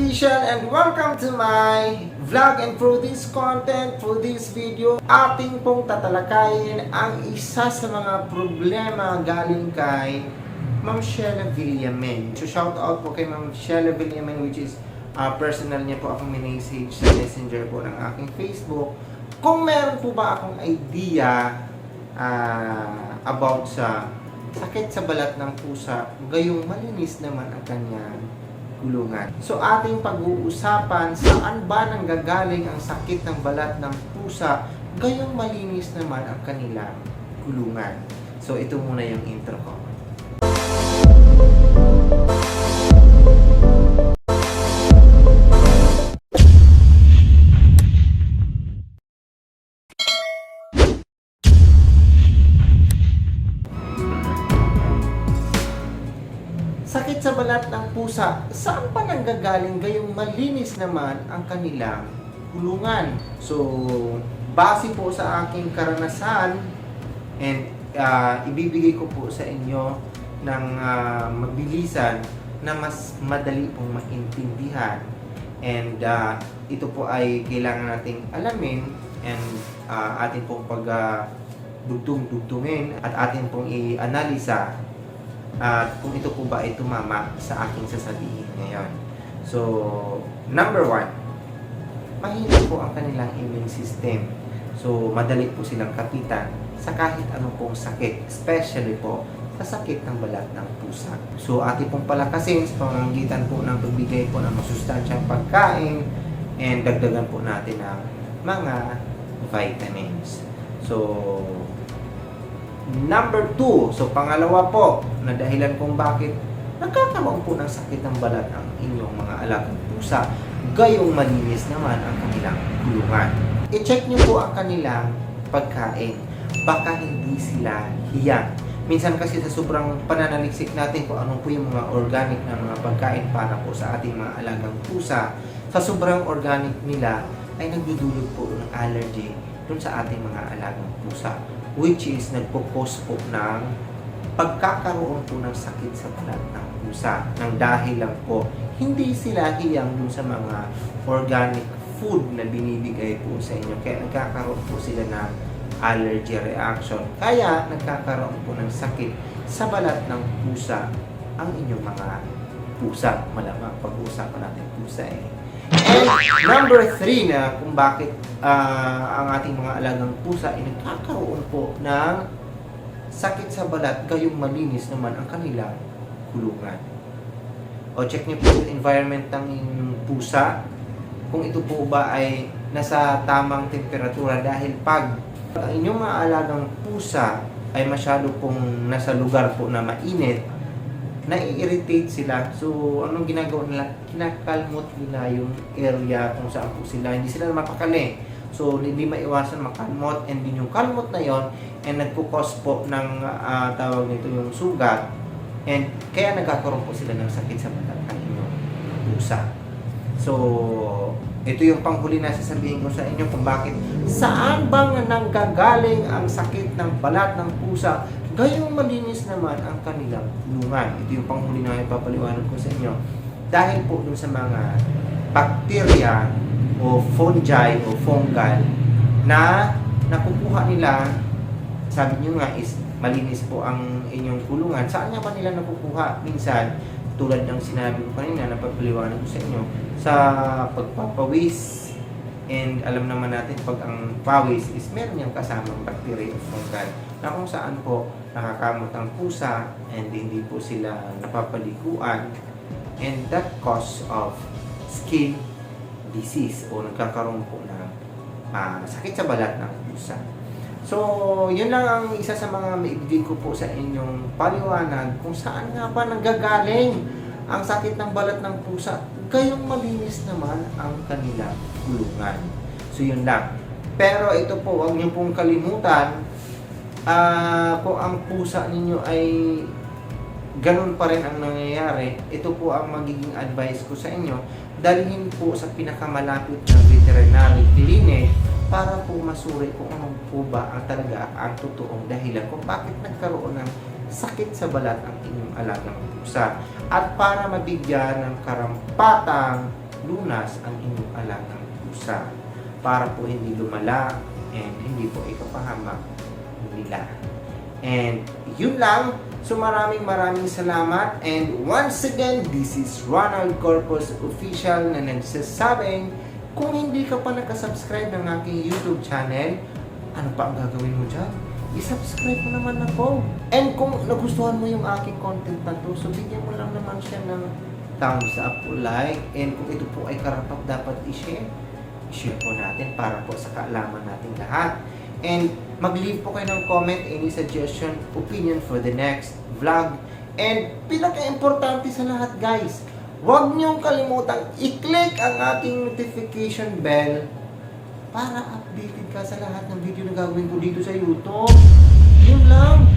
Vision and welcome to my vlog and for this content, for this video, ating pong tatalakayin ang isa sa mga problema galing kay Ma'am Sheila Villamen. So shout out po kay Ma'am Sheila Villamen which is uh, personal niya po akong minessage sa messenger po ng aking Facebook. Kung meron po ba akong idea ah, about sa sakit sa balat ng pusa, gayong malinis naman ang kanyang kulungan. So ating pag-uusapan saan ba nanggagaling ang sakit ng balat ng pusa, gayong malinis naman ang kanilang kulungan. So ito muna yung intro ko. Sakit sa balat ng pusa, saan pa nanggagaling gayong malinis naman ang kanilang kulungan? So, base po sa aking karanasan and ah, ibibigay ko po sa inyo ng ah, mabilisan na mas madali pong maintindihan and ah, ito po ay kailangan nating alamin and ah, atin pong pag ah, dugtong-dugtungin at atin pong i-analisa at kung ito po ba ay tumama sa aking sasabihin ngayon. So, number one, mahina po ang kanilang immune system. So, madali po silang kapitan sa kahit anong pong sakit, especially po sa sakit ng balat ng pusa. So, ating pong palakasin sa pamamagitan po ng pagbigay po ng masustansyang pagkain and dagdagan po natin ng mga vitamins. So, Number two, so pangalawa po, na dahilan kung bakit nagkakaroon po ng sakit ng balat ang inyong mga alagang pusa, gayong malinis naman ang kanilang kulungan. I-check nyo po ang kanilang pagkain. Baka hindi sila hiyang. Minsan kasi sa sobrang pananaliksik natin kung ano po yung mga organic na mga pagkain para po sa ating mga alagang pusa, sa sobrang organic nila ay nagdudulot po ng allergy dun sa ating mga alagang pusa which is nagpo-cause po ng pagkakaroon po ng sakit sa balat ng pusa. Ng dahil lang po hindi sila hiyang dun sa mga organic food na binibigay po sa inyo. Kaya nagkakaroon po sila ng allergy reaction. Kaya nagkakaroon po ng sakit sa balat ng pusa ang inyong mga pusa. Malamang pag-uusapan natin pusa eh And number three na kung bakit ah, ang ating mga alagang pusa ay nagkakaroon po ng sakit sa balat, gayong malinis naman ang kanilang kulungan. O check niyo po yung environment ng pusa. Kung ito po ba ay nasa tamang temperatura dahil pag ang inyong mga alagang pusa ay masyado pong nasa lugar po na mainit, nai-irritate sila. So, anong ginagawa nila? Kinakalmot nila yung area kung saan po sila. Hindi sila mapakali. So, hindi maiwasan makalmot. And din yung kalmot na yon and nagpo-cause po ng ah, tawag nito yung sugat. And kaya nagkakaroon po sila ng sakit sa balat ng inyong pusa. So, ito yung panghuli na sasabihin ko sa inyo kung bakit saan bang nanggagaling ang sakit ng balat ng pusa gayong malinis naman ang kanilang kulungan. Ito yung panghuli na ipapaliwanag ko sa inyo. Dahil po dun sa mga bacteria o fungi o fungal na nakukuha nila, sabi nyo nga is malinis po ang inyong kulungan. Saan nga ba nila nakukuha? Minsan, tulad ng sinabi ko kanina, napapaliwanag ko sa inyo, sa pagpapawis, And alam naman natin pag ang pawis is meron niyang kasamang bacteria o fungal na kung saan po nakakamot ang pusa and hindi po sila napapaliguan and that cause of skin disease o nagkakaroon po ng ah, sakit sa balat ng pusa. So, yun lang ang isa sa mga maibigay ko po sa inyong paliwanag kung saan nga ba nanggagaling ang sakit ng balat ng pusa. Gayong malinis naman ang kanilang kulungan. So, yun lang. Pero ito po, huwag niyo pong kalimutan, ah kung ang pusa ninyo ay ganun pa rin ang nangyayari, ito po ang magiging advice ko sa inyo. Dalhin po sa pinakamalapit na veterinary clinic para po masuri kung ano po ba ang talaga ang totoong dahilan kung bakit nagkaroon ng sakit sa balat ang inyong alagang pusa. At para mabigyan ng karampatang lunas ang inyong alagang pusa para po hindi lumala and hindi po ikapahamak nila. And yun lang. So maraming maraming salamat. And once again, this is Ronald Corpus Official na nagsasabing kung hindi ka pa nakasubscribe ng aking YouTube channel, ano pa ang gagawin mo dyan? I-subscribe mo naman ako. And kung nagustuhan mo yung aking content na to, so bigyan mo lang naman siya ng thumbs up o like. And kung ito po ay karapat dapat i-share, i-share po natin para po sa kaalaman natin lahat. And mag-leave po kayo ng comment, any suggestion, opinion for the next vlog. And pinaka-importante sa lahat guys, huwag niyong kalimutang i-click ang ating notification bell para updated ka sa lahat ng video na gagawin ko dito sa YouTube. Yun lang.